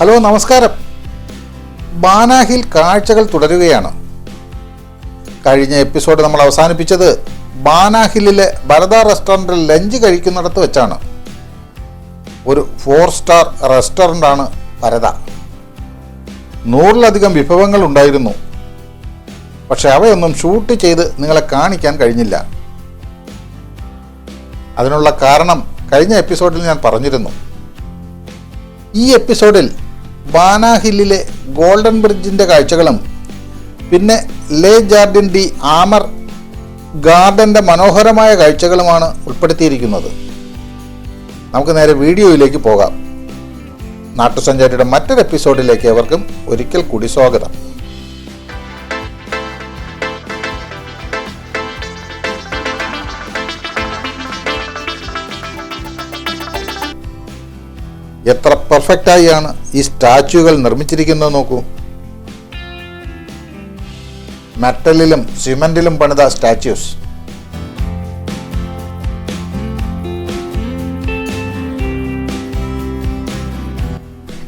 Hello നമസ്കാരം. ബാനാഹിൽ കാഴ്ചകൾ തുടരുകയാണ്. കഴിഞ്ഞ എപ്പിസോഡ് നമ്മൾ അവസാനിപ്പിച്ചത് ബാനാഹിലിലെ ഭരത റെസ്റ്റോറന്റിൽ ലഞ്ച് കഴിക്കുന്നിടത്ത് വെച്ചാണ്. ഒരു ഫോർ സ്റ്റാർ റെസ്റ്റോറന്റാണ് ഭരത. നൂറിലധികം വിഭവങ്ങൾ ഉണ്ടായിരുന്നു. പക്ഷെ അവയൊന്നും ഷൂട്ട് ചെയ്ത് നിങ്ങളെ കാണിക്കാൻ കഴിഞ്ഞില്ല. അതിനുള്ള കാരണം കഴിഞ്ഞ എപ്പിസോഡിൽ ഞാൻ പറഞ്ഞിരുന്നു. ഈ എപ്പിസോഡിൽ ബാനാഹില്ലിലെ ഗോൾഡൻ ബ്രിഡ്ജിന്റെ കാഴ്ചകളും പിന്നെ ലേ ജാർഡിൻ ഡി ആമർ ഗാർഡന്റെ മനോഹരമായ കാഴ്ചകളുമാണ് ഉൾപ്പെടുത്തിയിരിക്കുന്നത്. നമുക്ക് നേരെ വീഡിയോയിലേക്ക് പോകാം. നാട്ടുസഞ്ചാരിയുടെ മറ്റൊരു എപ്പിസോഡിലേക്ക് അവർക്കും ഒരിക്കൽ കൂടി സ്വാഗതം. എത്ര പെർഫെക്റ്റായാണ് ഈ സ്റ്റാച്യുകൾ നിർമ്മിച്ചിരിക്കുന്നത് നോക്കൂ. മെറ്റലിലും സിമെന്റിലും പണിത സ്റ്റാച്യൂസ്.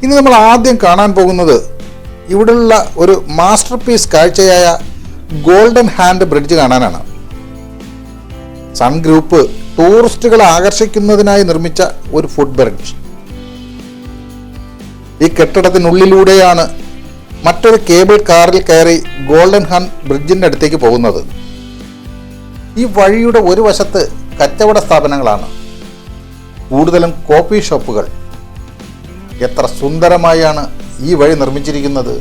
ഇനി നമ്മൾ ആദ്യം കാണാൻ പോകുന്നത് ഇവിടെയുള്ള ഒരു മാസ്റ്റർ പീസ് കാഴ്ചയായ ഗോൾഡൻ ഹാൻഡ് ബ്രിഡ്ജ് കാണാനാണ്. സൺ ഗ്രൂപ്പ് ടൂറിസ്റ്റുകളെ ആകർഷിക്കുന്നതിനായി നിർമ്മിച്ച ഒരു ഫുഡ് ബ്രിഡ്ജ്. ഈ കെട്ടിടത്തിനുള്ളിലൂടെയാണ് മറ്റൊരു കേബിൾ കാറിൽ കയറി ഗോൾഡൻ ഹൺ ബ്രിഡ്ജിന്റെ അടുത്തേക്ക് പോകുന്നത്. ഈ വഴിയുടെ ഒരു വശത്ത് കച്ചവട സ്ഥാപനങ്ങളാണ്. കൂടുതലും കോഫി ഷോപ്പുകൾ. എത്ര സുന്ദരമായാണ് ഈ വഴി നിർമ്മിച്ചിരിക്കുന്നത്.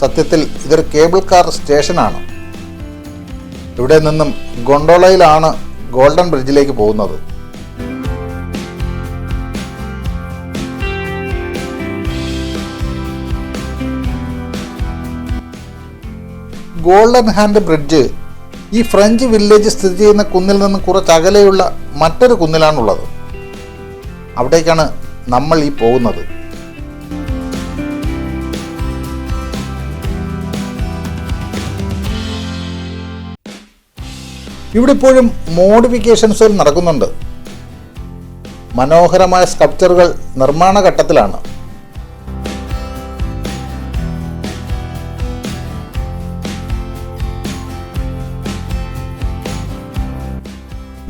സത്യത്തിൽ ഇതൊരു കേബിൾ കാർ സ്റ്റേഷനാണ്. ഇവിടെ നിന്നും ഗൊണ്ടോളയിലാണ് ഗോൾഡൻ ബ്രിഡ്ജിലേക്ക് പോകുന്നത്. ഗോൾഡൻ ഹാൻഡ് ബ്രിഡ്ജ് ഈ ഫ്രഞ്ച് വില്ലേജ് സ്ഥിതി ചെയ്യുന്ന കുന്നിൽ നിന്ന് കുറച്ച് അകലെയുള്ള മറ്റൊരു കുന്നിലാണുള്ളത്. അവിടേക്കാണ് നമ്മൾ ഈ പോകുന്നത്. ഇവിടെ ഇപ്പോഴും മോഡിഫിക്കേഷൻസ് നടക്കുന്നുണ്ട്. മനോഹരമായ സ്കൾപ്ചറുകൾ നിർമ്മാണ ഘട്ടത്തിലാണ്.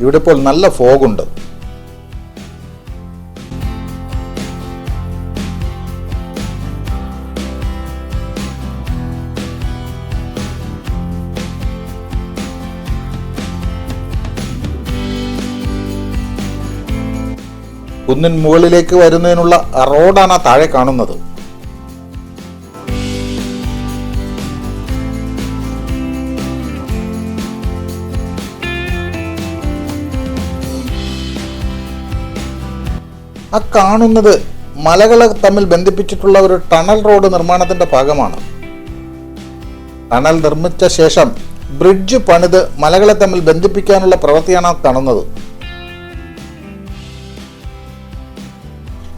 ഇവിടെ ഇപ്പോൾ നല്ല ഫോഗുണ്ട്. കുന്നിൻ മുകളിലേക്ക് വരുന്നതിനുള്ള റോഡാണ് ആ താഴെ കാണുന്നത്. ആ കാണുന്നത് മലകളെ തമ്മിൽ ബന്ധിപ്പിച്ചിട്ടുള്ള ഒരു ടണൽ റോഡ് നിർമ്മാണത്തിന്റെ ഭാഗമാണ്. ടണൽ നിർമ്മിച്ച ശേഷം ബ്രിഡ്ജ് പണിത് മലകളെ തമ്മിൽ ബന്ധിപ്പിക്കാനുള്ള പ്രവൃത്തിയാണ് കാണുന്നത്.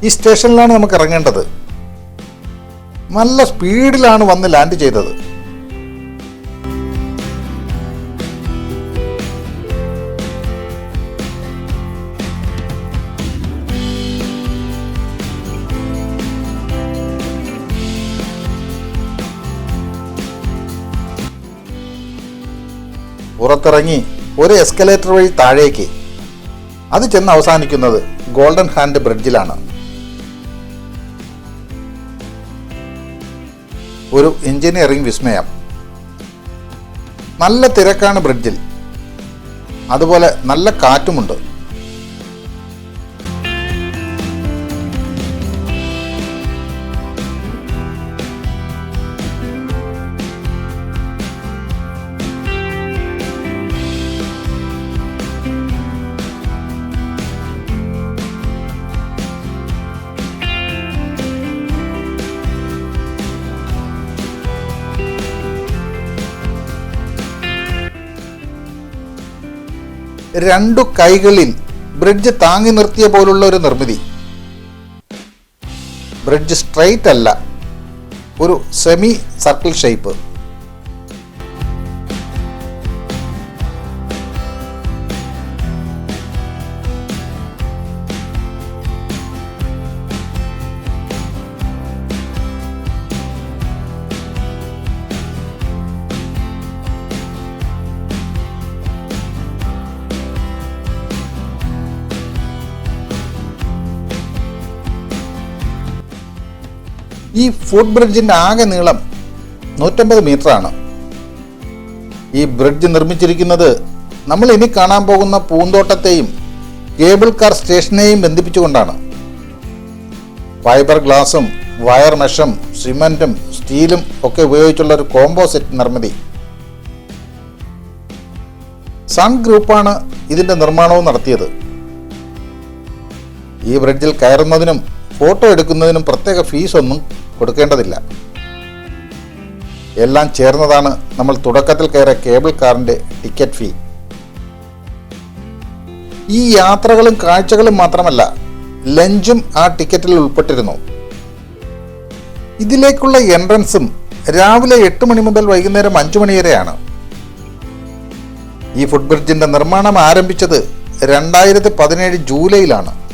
ഈ സ്റ്റേഷനിലാണ് നമുക്ക് ഇറങ്ങേണ്ടത്. നല്ല സ്പീഡിലാണ് വന്ന് ലാൻഡ് ചെയ്തത്. പുറത്തിറങ്ങി ഒരു എസ്കലേറ്റർ വഴി താഴേക്ക്. അത് ചെന്ന് അവസാനിക്കുന്നത് ഗോൾഡൻ ഹാൻഡ് ബ്രിഡ്ജിലാണ് ഒരു എഞ്ചിനീയറിംഗ് വിസ്മയം. നല്ല തിരക്കാണ് ബ്രിഡ്ജിൽ അതുപോലെ നല്ല കാറ്റുമുണ്ട്. രണ്ടു കൈകളിൽ ബ്രിഡ്ജ് താങ്ങി നിർത്തിയ പോലുള്ള ഒരു നിർമ്മിതി. ബ്രിഡ്ജ് സ്ട്രെയിറ്റ് അല്ല ഒരു സെമി സർക്കിൾ ഷേപ്പ്. ഈ ഫുട് ബ്രിഡ്ജിന്റെ ആകെ നീളം നൂറ്റമ്പത് ആണ്. ഈ ബ്രിഡ്ജ് നിർമ്മിച്ചിരിക്കുന്നത് നമ്മൾ ഇനി കാണാൻ പോകുന്ന പൂന്തോട്ടത്തെയും കേബിൾ കാർ സ്റ്റേഷനെയും ബന്ധിപ്പിച്ചുകൊണ്ടാണ്. ഫൈബർ ഗ്ലാസും വയർ മെഷും സിമന്റും സ്റ്റീലും ഒക്കെ ഉപയോഗിച്ചുള്ള ഒരു കോമ്പോസിറ്റ് നിർമ്മിതി. സൺ ഗ്രൂപ്പാണ് ഇതിന്റെ നിർമ്മാണവും നടത്തിയത്. ഈ ബ്രിഡ്ജിൽ കയറുന്നതിനും ഫോട്ടോ എടുക്കുന്നതിനും പ്രത്യേക ഫീസ് ഒന്നും കൊടുക്കേണ്ടതില്ല. എല്ലാം ചേർന്നതാണ് നമ്മൾ തുടക്കത്തിൽ കയറിയ കേബിൾ കാറിന്റെ ടിക്കറ്റ് ഫീ. ഈ യാത്രകളും കാഴ്ചകളും മാത്രമല്ല ലഞ്ചും ആ ടിക്കറ്റിൽ ഉൾപ്പെട്ടിരുന്നു. ഇതിലേക്കുള്ള എൻട്രൻസും രാവിലെ എട്ട് മണി മുതൽ വൈകുന്നേരം അഞ്ചു മണി വരെയാണ്. ഈ ഫുട് ബ്രിഡ്ജിന്റെ നിർമ്മാണം ആരംഭിച്ചത് രണ്ടായിരത്തി പതിനേഴ് ജൂലൈയിലാണ്.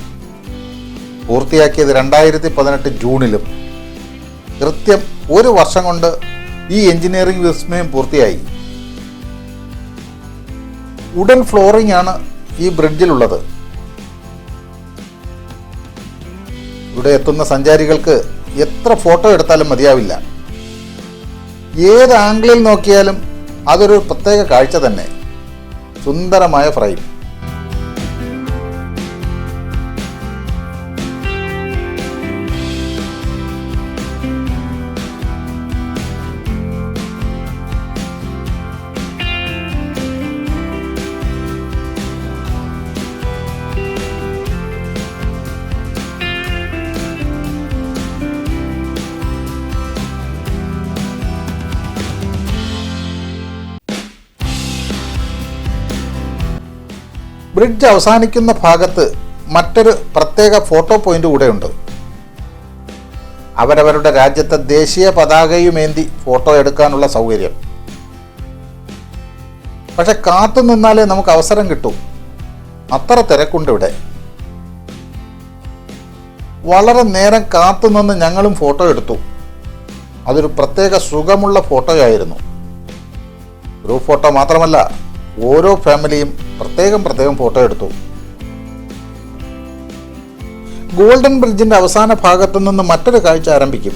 പൂർത്തിയാക്കിയത് രണ്ടായിരത്തി പതിനെട്ട് ജൂണിലും. കൃത്യം ഒരു വർഷം കൊണ്ട് ഈ എഞ്ചിനീയറിംഗ് വിസ്മയം പൂർത്തിയായി. ഉടൻ ഫ്ലോറിംഗ് ആണ് ഈ ബ്രിഡ്ജിലുള്ളത്. ഇവിടെ എത്തുന്ന സഞ്ചാരികൾക്ക് എത്ര ഫോട്ടോ എടുത്താലും മതിയാവില്ല. ഏത് ആംഗിളിൽ നോക്കിയാലും അതൊരു പ്രത്യേക കാഴ്ച തന്നെ. സുന്ദരമായ ഫ്രെയിം. ബ്രിഡ്ജ് അവസാനിക്കുന്ന ഭാഗത്ത് മറ്റൊരു പ്രത്യേക ഫോട്ടോ പോയിന്റ് കൂടെയുണ്ട്. അവരവരുടെ രാജ്യത്തെ ദേശീയ പതാകയുമേന്തി ഫോട്ടോ എടുക്കാനുള്ള സൗകര്യം. പക്ഷെ കാത്തു നിന്നാലേ നമുക്ക് അവസരം കിട്ടൂ. അത്ര തിരക്കുണ്ട് ഇവിടെ. വളരെ നേരം കാത്തു നിന്ന് ഞങ്ങളും ഫോട്ടോ എടുത്തു. അതൊരു പ്രത്യേക സുഖമുള്ള ഫോട്ടോയായിരുന്നു. ഗ്രൂപ്പ് ഫോട്ടോ മാത്രമല്ല ഓരോ ഫാമിലിയും പ്രത്യേകം പ്രത്യേകം ഫോട്ടോ എടുത്തു. ഗോൾഡൻ ബ്രിഡ്ജിന്റെ അവസാന ഭാഗത്തു നിന്ന് മറ്റൊരു കാഴ്ച ആരംഭിക്കും.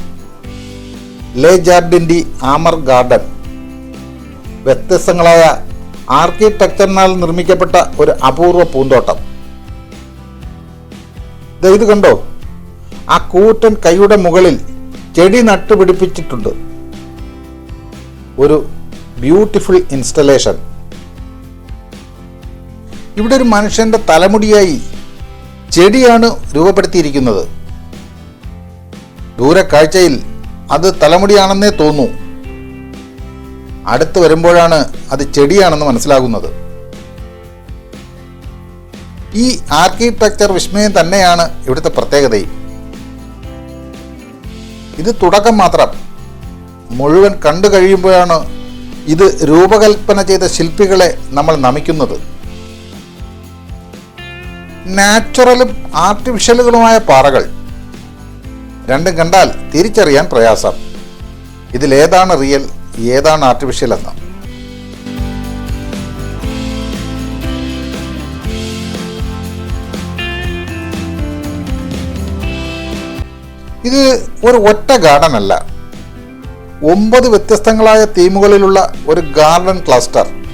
Le jardin de Amer garden. വ്യത്യസ്തങ്ങളായ ആർക്കിടെക്ചറിനാൽ നിർമ്മിക്കപ്പെട്ട ഒരു അപൂർവ പൂന്തോട്ടം. ഇത് കണ്ടോ? ആ കൂറ്റൻ കൈയുടെ മുകളിൽ ചെടി നട്ടുപിടിപ്പിച്ചിട്ടുണ്ട്. ഒരു ബ്യൂട്ടിഫുൾ ഇൻസ്റ്റലേഷൻ. ഇവിടെ ഒരു മനുഷ്യന്റെ തലമുടിയായി ചെടിയാണ് രൂപപ്പെടുത്തിയിരിക്കുന്നത്. ദൂര കാഴ്ചയിൽ അത് തലമുടിയാണെന്നേ തോന്നൂ. അടുത്ത് വരുമ്പോഴാണ് അത് ചെടിയാണെന്ന് മനസ്സിലാകുന്നത്. ഈ ആർക്കിടെക്ചർ വിസ്മയം തന്നെയാണ് ഇവിടുത്തെ പ്രത്യേകതയും. ഇത് തുടക്കം മാത്രം. മുഴുവൻ കണ്ടു കഴിയുമ്പോഴാണ് ഇത് രൂപകൽപ്പന ചെയ്ത ശില്പികളെ നമ്മൾ നമിക്കുന്നത്. നാച്ചുറലും ആർട്ടിഫിഷ്യലുകളുമായ പാറകൾ. രണ്ടും കണ്ടാൽ തിരിച്ചറിയാൻ പ്രയാസം. ഇതിലേതാണ് റിയൽ ഏതാണ് ആർട്ടിഫിഷ്യൽ എന്ന്. ഇത് ഒരു ഒറ്റ ഗാർഡൻ അല്ല. ഒമ്പത് വ്യത്യസ്തങ്ങളായ തീമുകളിലുള്ള ഒരു ഗാർഡൻ ക്ലസ്റ്റർ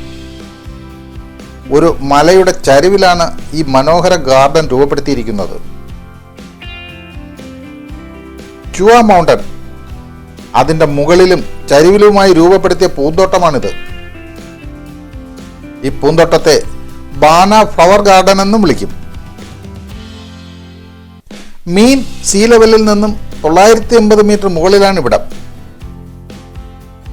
ഒരു മലയുടെ ചരിവിലാണ് ഈ മനോഹര ഗാർഡൻ രൂപപ്പെടുത്തിയിരിക്കുന്നത്. ചുവ മൗണ്ടൻ അതിന്റെ മുകളിലും ചരിവിലുമായി രൂപപ്പെടുത്തിയ പൂന്തോട്ടമാണിത്. ഈ പൂന്തോട്ടത്തെ ബാന ഫ്ലവർ ഗാർഡൻ എന്നും വിളിക്കും. മീൻ സീ ലെവലിൽ നിന്നും തൊള്ളായിരത്തി എൺപത് മീറ്റർ മുകളിലാണ് ഇവിടം.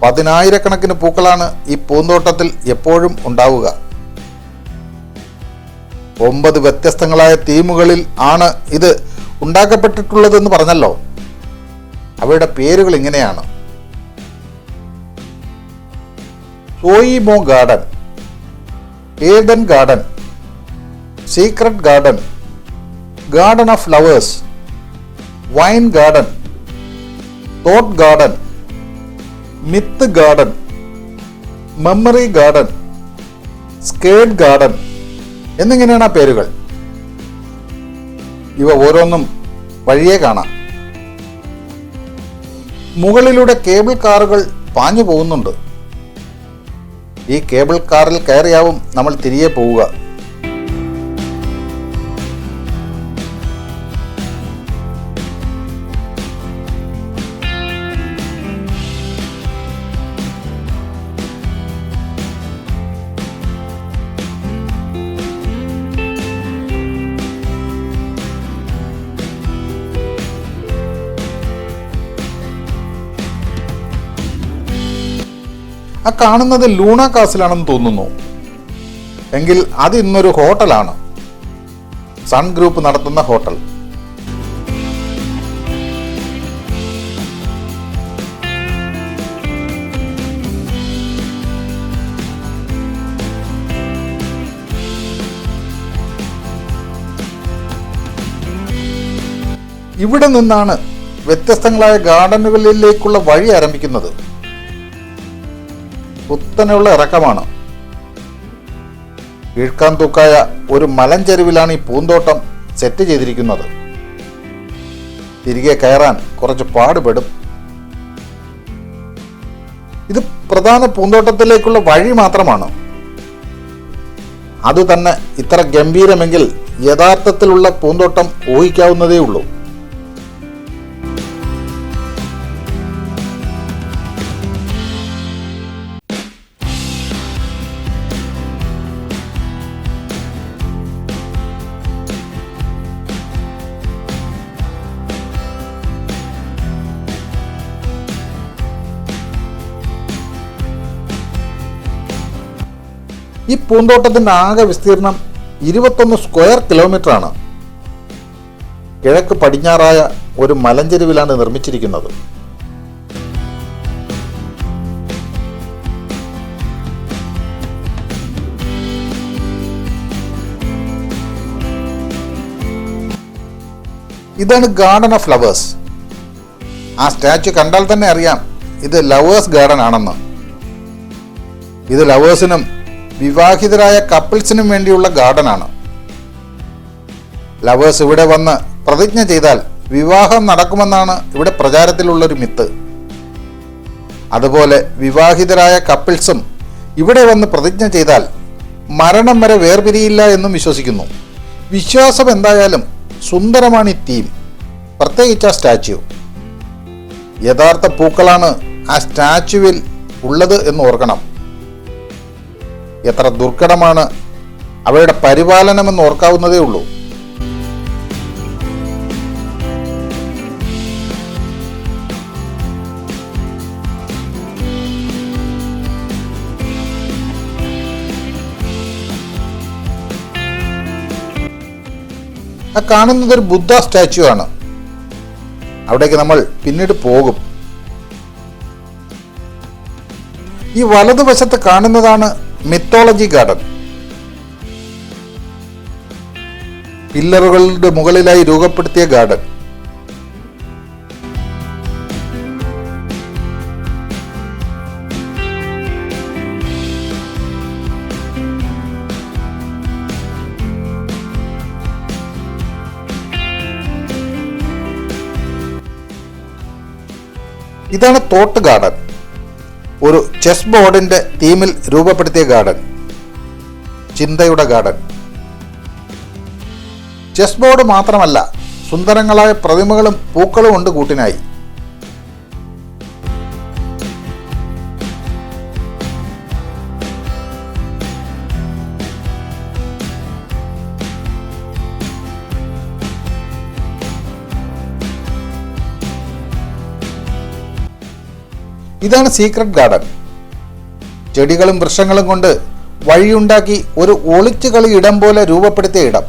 പതിനായിരക്കണക്കിന് പൂക്കളാണ് ഈ പൂന്തോട്ടത്തിൽ എപ്പോഴും ഉണ്ടാവുക. ഒമ്പത് വ്യത്യസ്തങ്ങളായ തീമുകളിൽ ആണ് ഇത് ഉണ്ടാക്കപ്പെട്ടിട്ടുള്ളതെന്ന് പറഞ്ഞല്ലോ. അവയുടെ പേരുകൾ ഇങ്ങനെയാണ്. സോയിമോ garden Eden garden secret garden garden of flowers wine garden thought garden myth garden memory garden scared garden എന്നിങ്ങനെയാണ് ആ പേരുകൾ. ഇവ ഓരോന്നും വഴിയെ കാണാം. മുകളിലൂടെ കേബിൾ കാറുകൾ പാഞ്ഞു പോകുന്നുണ്ട്. ഈ കേബിൾ കാറിൽ കയറിയാവും നമ്മൾ തിരികെ പോവുക. ആ കാണുന്നത് ലൂണ കാസിലാണെന്ന് തോന്നുന്നു. എങ്കിൽ അത് ഇന്നൊരു ഹോട്ടലാണ്. സൺ ഗ്രൂപ്പ് നടത്തുന്ന ഹോട്ടൽ. ഇവിടെ നിന്നാണ് വ്യത്യസ്തങ്ങളായ ഗാർഡനുകളിലേക്കുള്ള വഴി ആരംഭിക്കുന്നത്. കുത്തനെയുള്ള ഇറക്കമാണ്. കീഴ്ക്കാൻ തൂക്കായ ഒരു മലഞ്ചെരുവിലാണ് ഈ പൂന്തോട്ടം സെറ്റ് ചെയ്തിരിക്കുന്നത്. തിരികെ കയറാൻ കുറച്ച് പാടുപെടും. ഇത് പ്രധാന പൂന്തോട്ടത്തിലേക്കുള്ള വഴി മാത്രമാണ്. അതുതന്നെ ഇത്ര ഗംഭീരമെങ്കിൽ യഥാർത്ഥത്തിലുള്ള പൂന്തോട്ടം ഊഹിക്കാവുന്നതേ ഉള്ളൂ. പൂന്തോട്ടത്തിന്റെ ആകെ വിസ്തീർണം ഇരുപത്തൊന്ന് സ്ക്വയർ കിലോമീറ്റർ ആണ്. കിഴക്ക് പടിഞ്ഞാറായ ഒരു മലഞ്ചെരുവിലാണ് നിർമ്മിച്ചിരിക്കുന്നത്. ഇതാണ് ഗാർഡൻ ഓഫ് ഫ്ലവേഴ്സ് ആ സ്റ്റാച്ചു കണ്ടാൽ തന്നെ അറിയാം ഇത് ലവേഴ്സ് ഗാർഡൻ ആണെന്ന്. ഇത് ലവേഴ്സിനും വിവാഹിതരായ കപ്പിൾസിനും വേണ്ടിയുള്ള ഗാർഡനാണ്. ലവേഴ്സ് ഇവിടെ വന്ന് പ്രതിജ്ഞ ചെയ്താൽ വിവാഹം നടക്കുമെന്നാണ് ഇവിടെ പ്രചാരത്തിലുള്ളൊരു മിത്ത്. അതുപോലെ വിവാഹിതരായ കപ്പിൾസും ഇവിടെ വന്ന് പ്രതിജ്ഞ ചെയ്താൽ മരണം വരെ വേർപിരിയില്ല എന്നും വിശ്വസിക്കുന്നു. വിശ്വാസം എന്തായാലും സുന്ദരമാണ് ഈ തീം. പ്രത്യേകിച്ച് ആ സ്റ്റാച്യു. യഥാർത്ഥ പൂക്കളാണ് ആ സ്റ്റാച്യുവിൽ ഉള്ളത് എന്ന് ഓർക്കണം. എത്ര ദുർഘടമാണ് അവയുടെ പരിപാലനമെന്ന് ഓർക്കാവുന്നതേ ഉള്ളൂ. ആ കാണുന്നത് ഒരു ബുദ്ധ സ്റ്റാച്യു ആണ്. അവിടേക്ക് നമ്മൾ പിന്നീട് പോകും. ഈ വലതുവശത്ത് കാണുന്നതാണ് മിത്തോളജി ഗാർഡൻ പില്ലറുകളുടെ മുകളിലായി രൂപപ്പെടുത്തിയ ഗാർഡൻ ഇതാണ് തോട്ട് ഗാർഡൻ ഒരു ചെസ് ബോർഡിന്റെ തീമിൽ രൂപപ്പെടുത്തിയ ഗാർഡൻ. ചിന്തയുടെ ഗാർഡൻ. ചെസ് ബോർഡ് മാത്രമല്ല സുന്ദരങ്ങളായ പ്രതിമകളും പൂക്കളും ഉണ്ട് കൂട്ടിനായി. ഇതാണ് സീക്രട്ട് ഗാർഡൻ ചെടികളും വൃക്ഷങ്ങളും കൊണ്ട് വഴിയുണ്ടാക്കി ഒരു ഒളിച്ചു കളി ഇടം പോലെ രൂപപ്പെടുത്തിയ ഇടം.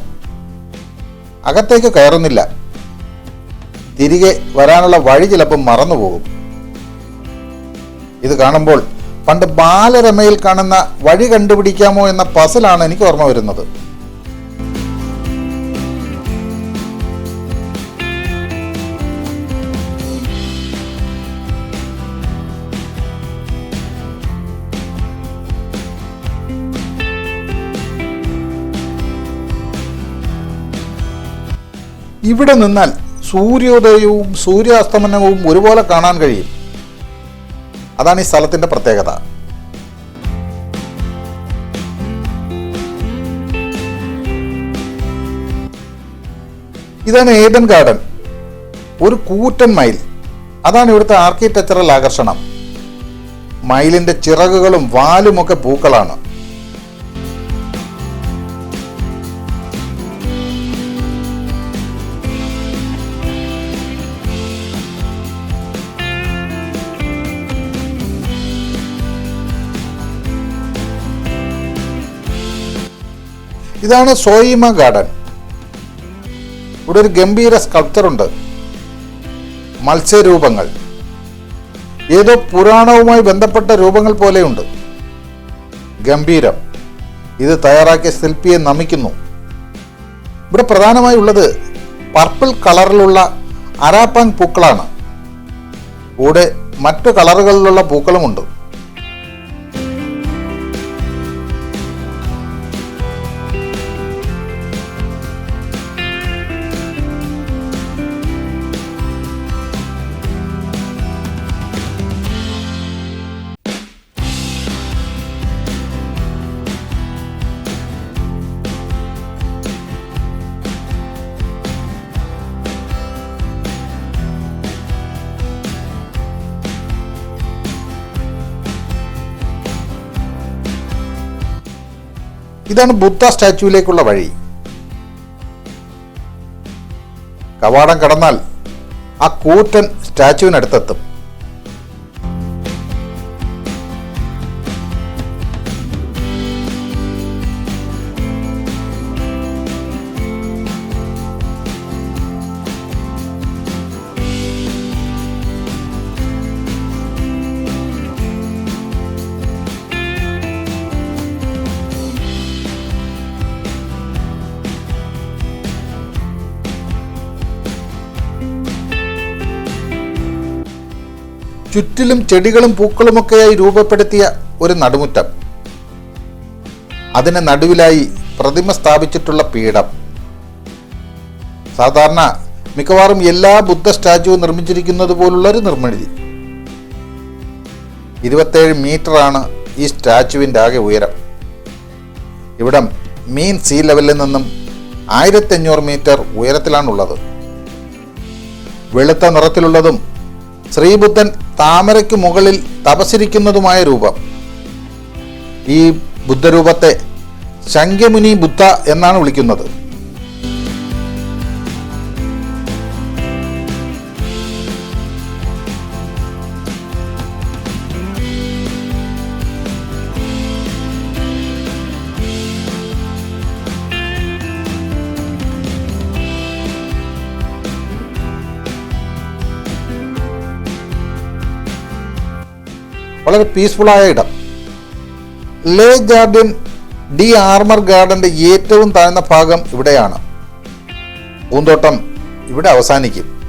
അകത്തേക്ക് കയറുന്നില്ല. തിരികെ വരാനുള്ള വഴി ചിലപ്പോൾ മറന്നുപോകും. ഇത് കാണുമ്പോൾ പണ്ട് ബാലരമയിൽ കാണുന്ന വഴി കണ്ടുപിടിക്കാമോ എന്ന പസിലാണ് എനിക്ക് ഓർമ്മ വരുന്നത്. ഇവിടെ നിന്നാൽ സൂര്യോദയവും സൂര്യാസ്തമനവും ഒരുപോലെ കാണാൻ കഴിയും. അതാണ് ഈ സ്ഥലത്തിന്റെ പ്രത്യേകത. ഇതാണ് ഏതൻ ഗാർഡൻ. ഒരു കൂറ്റൻ മയിൽ. അതാണ് ഇവിടുത്തെ ആർക്കിടെക്ചറൽ ആകർഷണം. മയിലിന്റെ ചിറകുകളും വാലുമൊക്കെ പൂക്കളാണ്. ഇതാണ് സോയിമ ഗാർഡൻ. ഇവിടെ ഒരു ഗംഭീര സ്കൾപ്ചർ ഉണ്ട്. മത്സ്യരൂപങ്ങൾ. ഏതോ പുരാണവുമായി ബന്ധപ്പെട്ട രൂപങ്ങൾ പോലെയുണ്ട്. ഗംഭീരം. ഇത് തയ്യാറാക്കിയ ശില്പിയെ നമിക്കുന്നു. ഇവിടെ പ്രധാനമായി ഉള്ളത് പർപ്പിൾ കളറിലുള്ള അരാപ്പാങ് പൂക്കളാണ്. കൂടെ മറ്റു കളറുകളിലുള്ള പൂക്കളുമുണ്ട്. ഇതാണ് ബുദ്ധ സ്റ്റാച്യുവിലേക്കുള്ള വഴി. കവാടം കടന്നാൽ ആ കൂറ്റൻ സ്റ്റാച്യുവിനടുത്തെത്തും. ചുറ്റിലും ചെടികളും പൂക്കളുമൊക്കെയായി രൂപപ്പെടുത്തിയ ഒരു നടുമുറ്റം. അതിന് നടുവിലായി പ്രതിമ സ്ഥാപിച്ചിട്ടുള്ള പീഠം. സാധാരണ മിക്കവാറും എല്ലാ ബുദ്ധ സ്റ്റാച്ചുവും നിർമ്മിച്ചിരിക്കുന്നത് പോലുള്ള ഒരു നിർമ്മിതി. ഇരുപത്തേഴ് മീറ്ററാണ് ഈ സ്റ്റാച്ചുവിന്റെ ആകെ ഉയരം. ഇവിടം മീൻ സീ ലെവലിൽ നിന്നും ആയിരത്തി അഞ്ഞൂറ് മീറ്റർ ഉയരത്തിലാണുള്ളത്. വെളുത്ത നിറത്തിലുള്ളതും ശ്രീബുദ്ധൻ താമരയ്ക്ക് മുകളിൽ തപസിരിക്കുന്നതുമായ രൂപം. ഈ ബുദ്ധരൂപത്തെ ശങ്ക്യമുനി ബുദ്ധ എന്നാണ് വിളിക്കുന്നത്. വളരെ പീസ്ഫുള്ളായ ഇടം. ലേ ഗാർഡൻ ഡി ആർമർ ഗാർഡന്റെ ഏറ്റവും താഴ്ന്ന ഭാഗം ഇവിടെയാണ്. പൂന്തോട്ടം ഇവിടെ അവസാനിക്കും.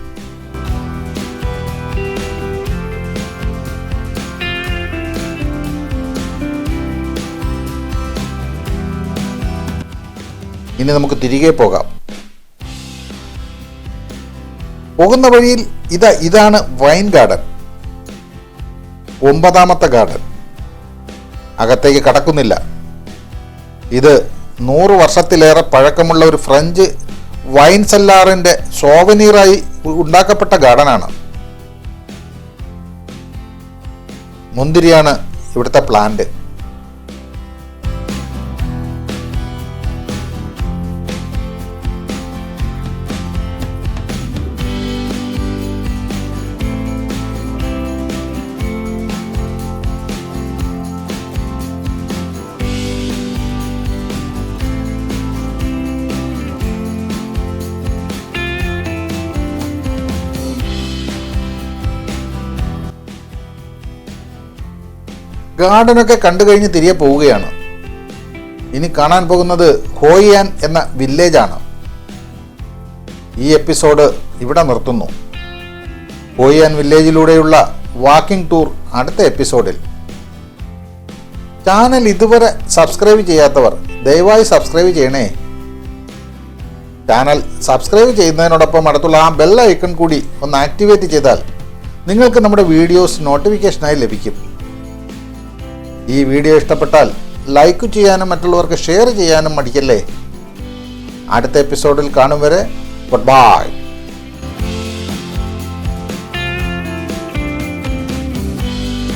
ഇനി നമുക്ക് തിരികെ പോകാം. പോകുന്ന വഴിയിൽ ഇതാ ഇതാണ് വൈൻ ഗാർഡൻ ഒമ്പതാമത്തെ ഗാർഡൻ അകത്തേക്ക് കടക്കുന്നില്ല. ഇത് നൂറ് വർഷത്തിലേറെ പഴക്കമുള്ള ഒരു ഫ്രഞ്ച് വൈൻ സെല്ലാറിന്റെ സോവനീറായി ഉണ്ടാക്കപ്പെട്ട ഗാർഡനാണ്. മുന്തിരിയാണ് ഇവിടുത്തെ പ്ലാന്റ്. ഗാർഡനൊക്കെ കണ്ടു കഴിഞ്ഞ് തിരികെ പോവുകയാണ്. ഇനി കാണാൻ പോകുന്നത് ഹോയിയാൻ എന്ന വില്ലേജാണ്. ഈ എപ്പിസോഡ് ഇവിടെ നിർത്തുന്നു. ഹോയിയാൻ വില്ലേജിലൂടെയുള്ള വാക്കിംഗ് ടൂർ അടുത്ത എപ്പിസോഡിൽ. ചാനൽ ഇതുവരെ സബ്സ്ക്രൈബ് ചെയ്യാത്തവർ ദയവായി സബ്സ്ക്രൈബ് ചെയ്യണേ. ചാനൽ സബ്സ്ക്രൈബ് ചെയ്യുന്നതിനോടൊപ്പം അടുത്തുള്ള ആ ബെൽ ഐക്കൺ കൂടി ഒന്ന് ആക്ടിവേറ്റ് ചെയ്താൽ നിങ്ങൾക്ക് നമ്മുടെ വീഡിയോസ് നോട്ടിഫിക്കേഷനായി ലഭിക്കും. ഈ വീഡിയോ ഇഷ്ടപ്പെട്ടാൽ ലൈക്ക് ചെയ്യാനും മറ്റുള്ളവർക്ക് ഷെയർ ചെയ്യാനും മടിക്കല്ലേ. അടുത്ത എപ്പിസോഡിൽ കാണും വരെ ഗുഡ് ബൈ.